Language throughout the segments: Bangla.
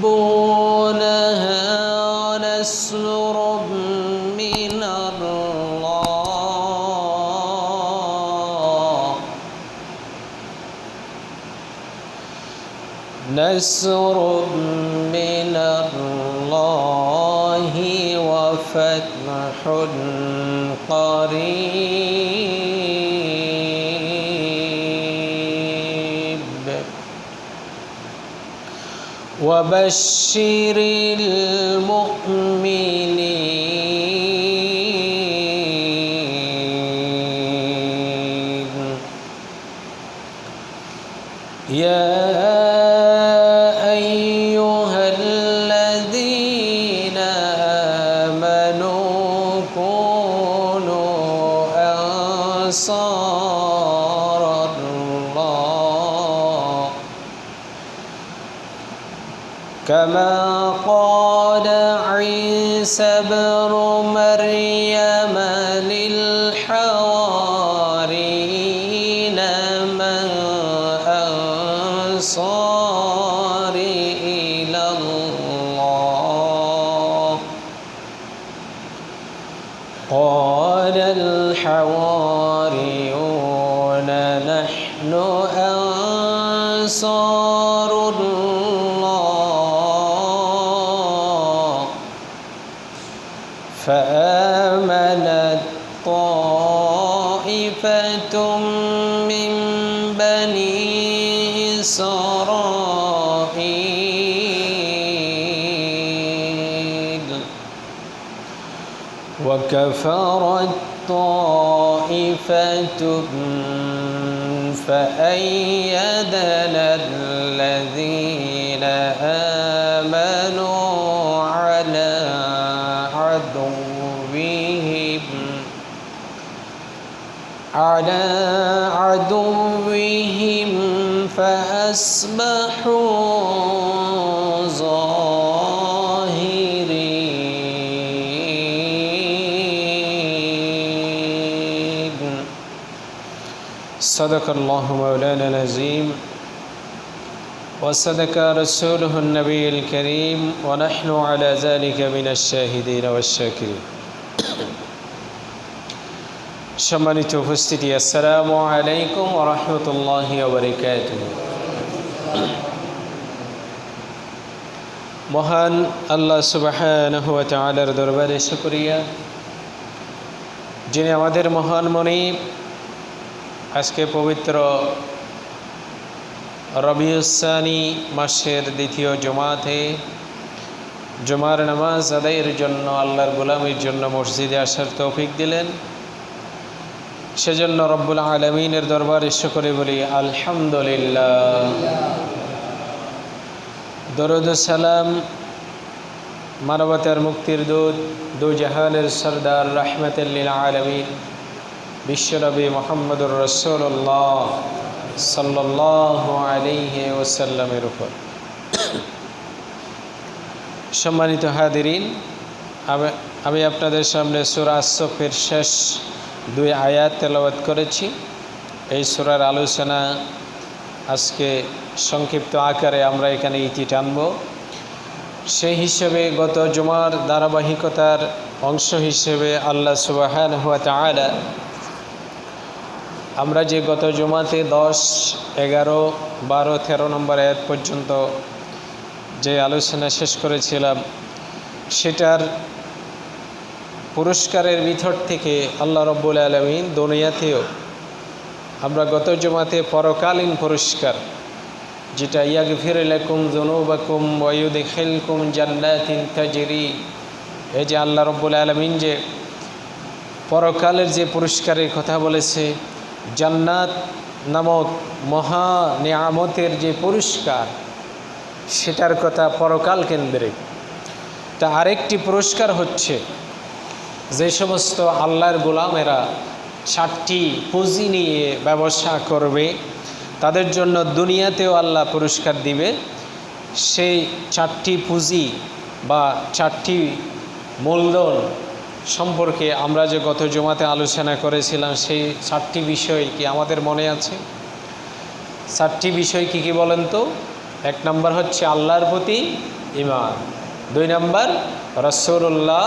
تحبونها نسر من الله. نسر من الله وفتح قريب. وبشر الله كما قال عيسى بن مريم للحواريين من أنصاري إلى الله. قال الحواريون نحن أنصار فآمنت طائفة من بني إسرائيل. وكفرت طائفة فأيدنا الذين على عدوهم فأصبحوا ظاهرين. صدق الله مولانا العظيم وصدق رسوله النبي الكريم ونحن على ذلك من الشاهدين والشاكرين. সম্মানিত উপস্থিতি, আসসালামু আলাইকুম ওরহমতুল্লাহি ওবরিকাত মহান আল্লাহ সুবাহানহ তালার দরবারে শুকরিয়া। যিনি আমাদের মহান মনিব, আজকে পবিত্র রবিউসানি মাসের দ্বিতীয় জমাতে, জমার নামাজ আদায়ের জন্য, আল্লাহর গোলামের জন্য মসজিদে আসার তৌফিক দিলেন। সেজন্য রব্বুল আলমিনের দরবার ইস্য বলি, আলহামদুলিল্লাহ। দরুদ সালাম, মানবতার মুক্তির দূত দু জাহানের সর্দার রাহমতুল্লিল আলমিন, বিশ্বনবী মোহাম্মদুর রসুল্লাহ ওসাল্লামের উপর। সম্মানিত হাদিরিন আমি- আপনাদের সামনে সুরা আসফের শেষ দুই আয়াত তেলাওয়াত করেছি। এই সুরার আলোচনা আজকে সংক্ষিপ্ত আকারে আমরা এখানে ইতি টানব। সেই হিসেবে গত জুমার ধারাবাহিকতার অংশ হিসেবে আল্লাহ সুবাহান হুয়া তাআলা আমরা যে গত জুমাতে দশ, এগারো, বারো, তেরো নম্বর আয়াত পর্যন্ত যে আলোচনা শেষ করেছিলাম, সেটার পুরস্কারের ভিতর থেকে আল্লাহ রব্বুল আলমিন দুনিয়াতেও আমরা গত জমাতে পরকালীন পুরস্কার, যেটা ইয়াগফির লাকুম যুনুবাকুম ওয়া ইউদখিলকুম জান্নাতিন তাজরি, এই যে আল্লাহ রব্বুল আলমিন যে পরকালের যে পুরস্কারের কথা বলেছে, জান্নাত নামক মহা নিয়ামতের যে পুরস্কার, সেটার কথা পরকাল কেন্দ্রে তা আরেকটি পুরস্কার হচ্ছে যে সমস্ত আল্লাহর গোলামেরা ষাটটি পুঁজি নিয়ে ব্যবসা করবে, তাদের জন্য দুনিয়াতেও আল্লাহ পুরস্কার দিবে। সেই চারটি পুঁজি বা চারটি মূলধন সম্পর্কে আমরা যে গত জমাতে আলোচনা করেছিলাম, সেই চারটি বিষয় কি আমাদের মনে আছে? চারটি বিষয় কি কি বলেন তো? এক নম্বর হচ্ছে আল্লাহর প্রতি ইমান দুই নম্বর রসুল্লাহ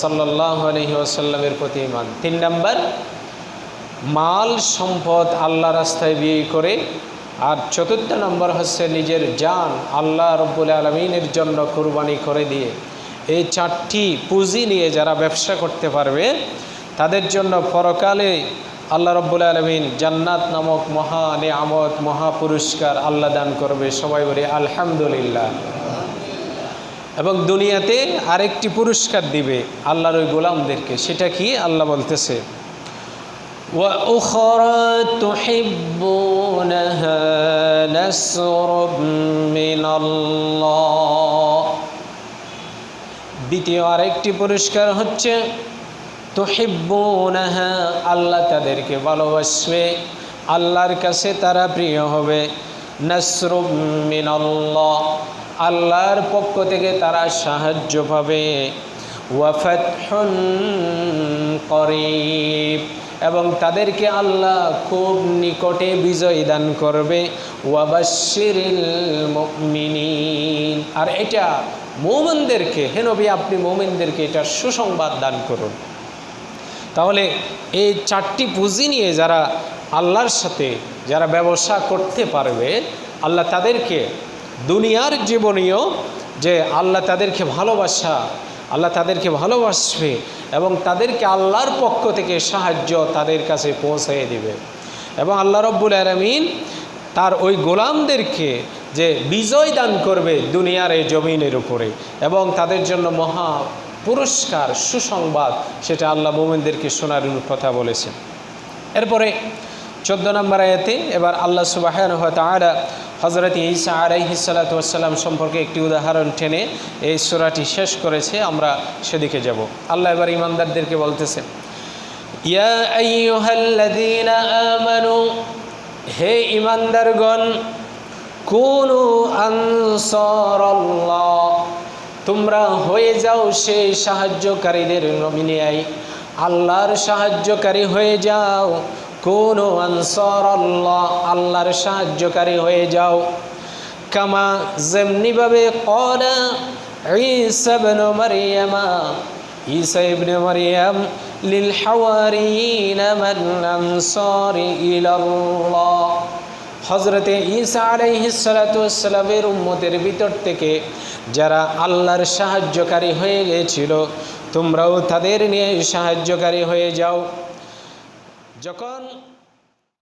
সাল্লাহ আলহি প্রতি ইমান তিন নম্বর, মাল, সম্পদ আল্লাহ রাস্তায় বিয়ে করে। আর চতুর্থ নম্বর হচ্ছে নিজের জান আল্লাহ রব্বুল আলমিনের জন্য কুরবানি করে দিয়ে। এই চারটি পুঁজি নিয়ে যারা ব্যবসা করতে পারবে, তাদের জন্য পরকালে আল্লাহ রব্বুল আলমিন জান্নাত নামক মহা নিয়ামত, মহা পুরস্কার আল্লাহ দান করবে। সবাই বলে আলহামদুলিল্লাহ। এবং দুনিয়াতে আরেকটি পুরস্কার দিবে আল্লাহর ওই গোলামদেরকে সেটা কি আল্লাহ বলতেছে وأخرى تحبونها نصر من الله দ্বিতীয় আরেকটি পুরস্কার হচ্ছে তুহিব্বুনাহা আল্লাহ তাদেরকে ভালোবাসবে আল্লাহর কাছে তারা প্রিয় হবে নসরুম মিনাল্লাহ আল্লাহর পক্ষ থেকে তারা সাহায্য পাবে। করিব। এবং তাদেরকে আল্লাহ খুব নিকটে বিজয় দান করবে। মুমিনিন। আর এটা মোমেনদেরকে, হে নবী, আপনি মোমেনদেরকে এটা সুসংবাদ দান করুন। তাহলে এই চারটি পুঁজি নিয়ে যারা আল্লাহর সাথে যারা ব্যবসা করতে পারবে, আল্লাহ তাদেরকে দুনিয়ার জীবনীয় যে আল্লাহ তাদেরকে ভালোবাসা, আল্লাহ তাদেরকে ভালোবাসবে এবং তাদেরকে আল্লাহর পক্ষ থেকে সাহায্য তাদের কাছে পৌঁছাইয়ে দিবে। এবং আল্লাহ রব্বুল আলমিন তার ওই গোলামদেরকে যে বিজয় দান করবে দুনিয়ার এই জমিনের উপরে এবং তাদের জন্য মহা পুরস্কার, সুসংবাদ, সেটা আল্লাহ মোমেনদেরকে শোনার কথা বলেছেন। এরপরে চোদ্দ নম্বর আয়াতে এবার আল্লাহ সুবাহ তারা হজরত ঈসা আলাইহিসাল্লাম সম্পর্কে একটি উদাহরণ টেনে এই সুরাটি শেষ করেছে, আমরা সেদিকে যাব। আল্লাহ এবার ইমানদারদেরকে আইয়ুহাল্লাযীনা হে ইমানদারগণ কুনু তোমরা হয়ে যাও সেই সাহায্যকারীদের নমিনিয়াই আল্লাহর সাহায্যকারী হয়ে যাও কোন আনসর আল্লাহ আল্লাহর সাহায্যকারী হয়ে যাও। কামা যেমনিভাবে কলা হজরতে ঈসা আলাইহিসালামের উম্মতের ভিতর থেকে যারা আল্লাহর সাহায্যকারী হয়ে গিয়েছিল, তোমরাও তাদের নিয়ে সাহায্যকারী হয়ে যাও। যখন